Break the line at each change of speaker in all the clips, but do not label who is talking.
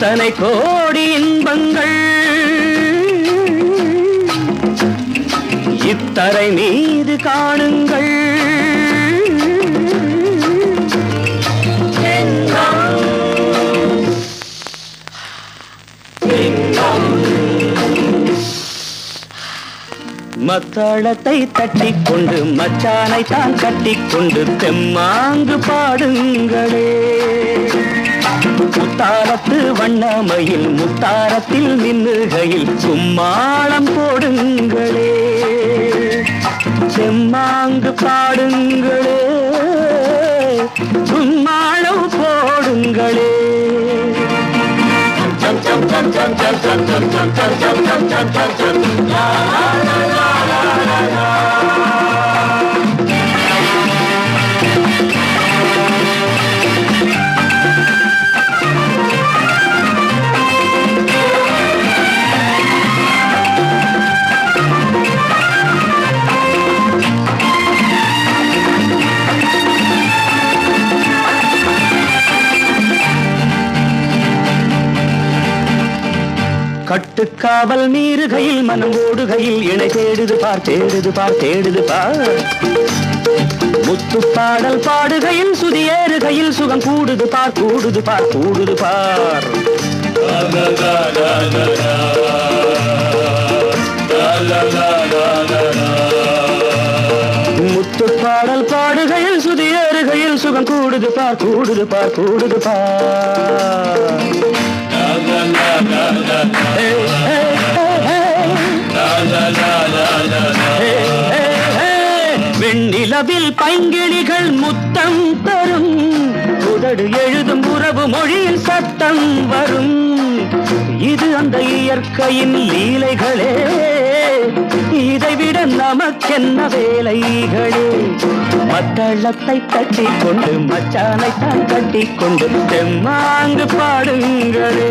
எத்தனை கோடி இன்பங்கள். இத்தரை மீது காணுங்கள். மத்தளத்தை தட்டி கொண்டு மச்சானை தான் கட்டிக்கொண்டு தெம்மாங்கு பாடுங்களே. முத்தாரத்து வண்ணமையில் முத்தாரத்தில் நின்றுகையில் சும்மாளம் போடுங்களே. செம்மாங்கு பாடுங்களே. சும்மாளம் போடுங்களே. கட்டுக்காவல் மீறுகையில் மனம் ஓடுகையில் இணை தேடுது பார் தேடுது பார் தேடுது பார். முத்து பாடல் பாடுகையில் சுதி ஏறுகையில் சுகம் கூடுது பார் கூடுது பார் கூடுது பார். முத்து பாடல் பாடுகையில் சுதி ஏறுகையில் சுகம் கூடுது பார் கூடுது பார் கூடுது பார். வெண்ணிலவில் பைங்கிளிகள் முத்தம் தரும். உதடு எழுதும் உறவு மொழியின் சத்தம் வரும். இது அந்த இயற்கையின் லீலைகளே. இதைவிட நமக்கென்ன வேலைகளே? மத்தளத்தை தட்டி கொண்டு மச்சானை தான் கட்டி கொண்டு தெம்மாங்கு பாடுங்களே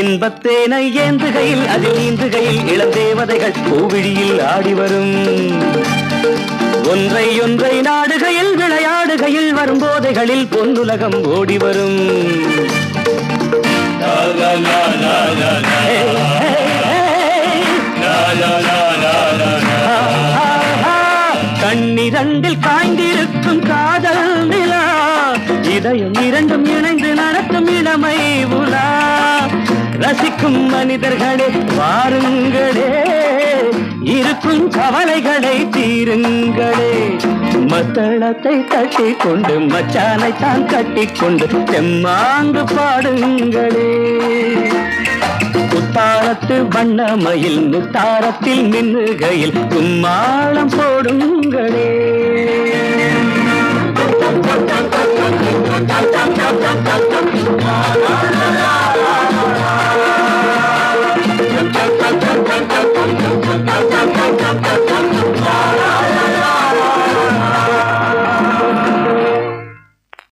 இன்பத்தேனை ஏந்துகையில் அதில் நீந்துகையில் இளந்தேவதைகள் பூவிழியில் ஆடி வரும். ஒன்றை ஒன்றை நாடுகையில் விளையாடுகையில் வரும் போதைகளில் பொன்னுலகம் ஓடி வரும். கண்ணிரண்டில் காய்ந்திருக்கும் காதல் நிலா. இதயம் இரண்டும் இணைந்து நடத்தும் இளமை உலா. ரசிக்கும் மனிதர்களே வாருங்களே. இருக்கும் கவலைகளை தீருங்களே. மத்தளத்தை தட்டி கொண்டு மச்சானை தான் கட்டி கொண்டு செம்மாங்கு பாடுங்களே. முத்தாரத்து வண்ணமயில் முத்தாரத்தில் மின்னுகையில் கும்மாளம் போடுங்களே.